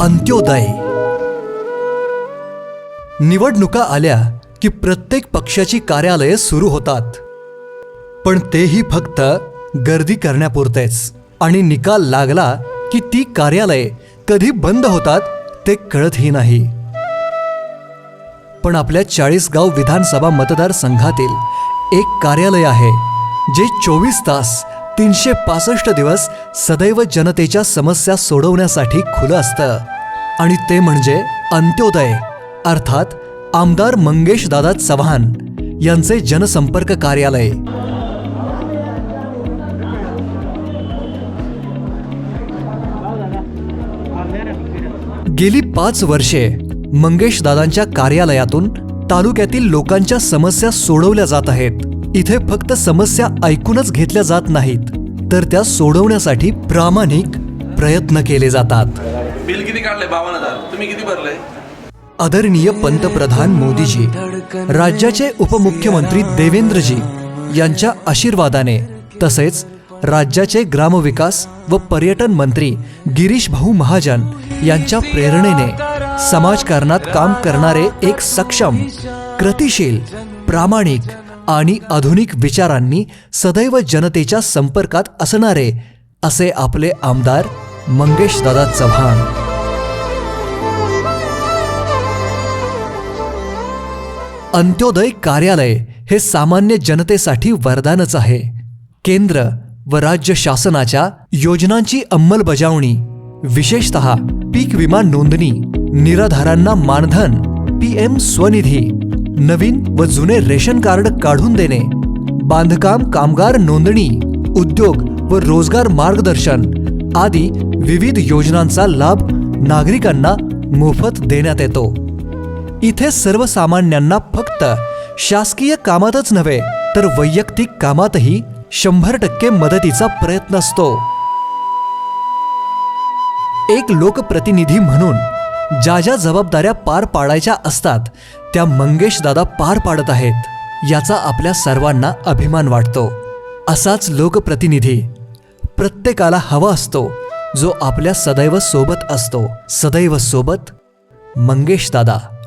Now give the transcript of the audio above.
अंत्योदय. निवडणुका आल्या की प्रत्येक पक्षाची कार्यालये सुरू होतात. पण तेही फक्त गर्दी करण्यापुरतेच आणि निकाल लागला की ती कार्यालये कधी बंद होतात ते कळतही नाही. पण आपल्या चाळीसगाव विधानसभा मतदारसंघातील एक कार्यालय आहे जे चोवीस तास तीनशे पासष्ट दिवस सदैव जनतेच्या समस्या सोडवण्यासाठी खुलं असतं. आणि ते म्हणजे अंत्योदय अर्थात आमदार मंगेश दादा चव्हाण यांचे जनसंपर्क कार्यालय. गेली पाच वर्षे मंगेश दादांच्या कार्यालयातून तालुक्यातील लोकांच्या समस्या सोडवल्या जात आहेत. इथे फक्त समस्या ऐकूनच घेतल्या जात नाहीत तर त्या सोडवण्यासाठी प्रामाणिक प्रयत्न केले जातात. बिल किती काढलंय? बावन्न हजार. तुम्ही किती भरलंय? आदरणीय पंतप्रधान मोदीजी राज्याचे उपमुख्यमंत्री देवेंद्रजी यांच्या आशीर्वादाने तसेच राज्याचे ग्रामविकास व पर्यटन मंत्री गिरीश भाऊ महाजन यांच्या प्रेरणेने समाजकारणात काम करणारे एक सक्षम कृतिशील प्रामाणिक आणि आधुनिक विचारांनी सदैव जनतेच्या संपर्कात असणारे असे आपले आमदार मंगेश दादा चव्हाण. अंत्योदय कार्यालय हे सामान्य जनतेसाठी वरदानच आहे. केंद्र व राज्य शासनाच्या योजनांची अंमलबजावणी विशेषत पीक विमा नोंदणी निराधारांना मानधन पी एम स्वनिधी नवीन व जुने रेशन कार्ड काढून देणे बांधकाम कामगार नोंदणी उद्योग व रोजगार मार्गदर्शन आदी विविध योजनांचा लाभ नागरिकांना मोफत देण्यात येतो. इथे सर्वसामान्यांना फक्त शासकीय कामातच नव्हे तर वैयक्तिक कामातही शंभर टक्के मदतीचा प्रयत्न असतो. एक लोकप्रतिनिधी म्हणून ज्या ज्या जबाबदाऱ्या पार पाडायच्या असतात त्या मंगेश दादा पार पाडत आहेत याचा आपल्या सर्वांना अभिमान वाटतो. असाच लोकप्रतिनिधी प्रत्येकाला हवा असतो जो आपल्या सदैव सोबत असतो. सदैव सोबत मंगेश दादा.